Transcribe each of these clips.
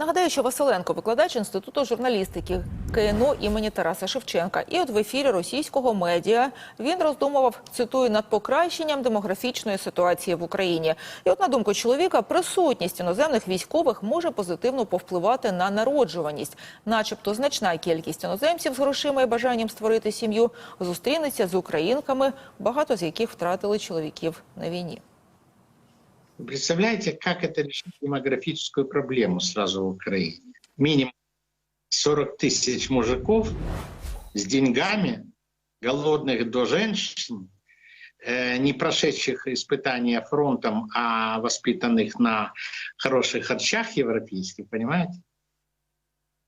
Нагадаю, що Василенко викладач інституту журналістики КНУ імені Тараса Шевченка. І от в ефірі російського медіа він роздумував цитую над покращенням демографічної ситуації в Україні. І от на думку чоловіка, присутність іноземних військових може позитивно повпливати на народжуваність, начебто значна кількість іноземців з грошима і бажанням створити сім'ю зустрінеться з українками, багато з яких втратили чоловіків на війні. Вы представляете, как это решить демографическую проблему сразу в Украине? Минимум 40 тысяч мужиков с деньгами, голодных до женщин, э, не прошедших испытания фронтом, а воспитанных на хороших харчах европейских, понимаете?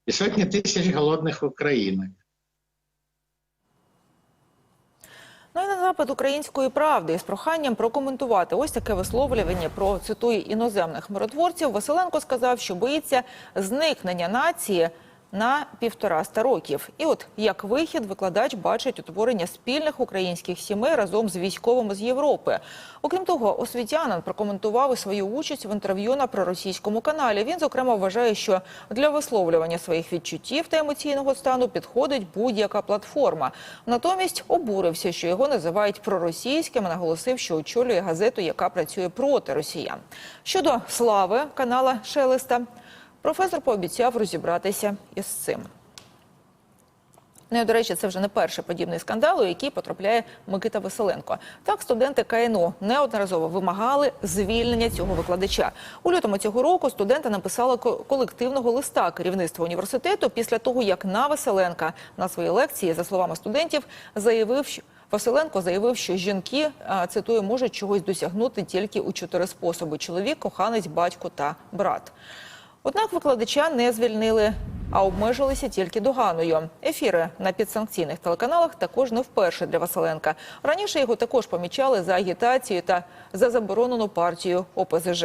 И сотни тысяч голодных украинок. Запит української правди із проханням прокоментувати ось таке висловлювання про цитую іноземних миротворців. Василенко сказав, що боїться зникнення нації на півтораста років. І от як вихід викладач бачить утворення спільних українських сімей разом з військовими з Європи. Окрім того, освітянин прокоментував і свою участь в інтерв'ю на проросійському каналі. Він зокрема вважає, що для висловлювання своїх відчуттів та емоційного стану підходить будь-яка платформа. Натомість обурився, що його називають проросійським. Наголосив, що очолює газету, яка працює проти росіян. Щодо слави канала Шелеста, професор пообіцяв розібратися із цим. Ну, і, до речі, це вже не перший подібний скандал, у який потрапляє Микита Василенко. Так, студенти КНУ неодноразово вимагали звільнення цього викладача. У лютому цього року студенти написали ко- колективного листа керівництва університету після того, як на Василенка на своїй лекції, за словами студентів, заявив, що Василенко заявив, що жінки цитую можуть чогось досягнути тільки у чотири способи: чоловік, коханець, батько та брат. Однак викладача не звільнили, а обмежилися тільки доганою. Ефіри на підсанкційних телеканалах також не вперше для Василенка. Раніше його також помічали за агітацію та за заборонену партію ОПЗЖ.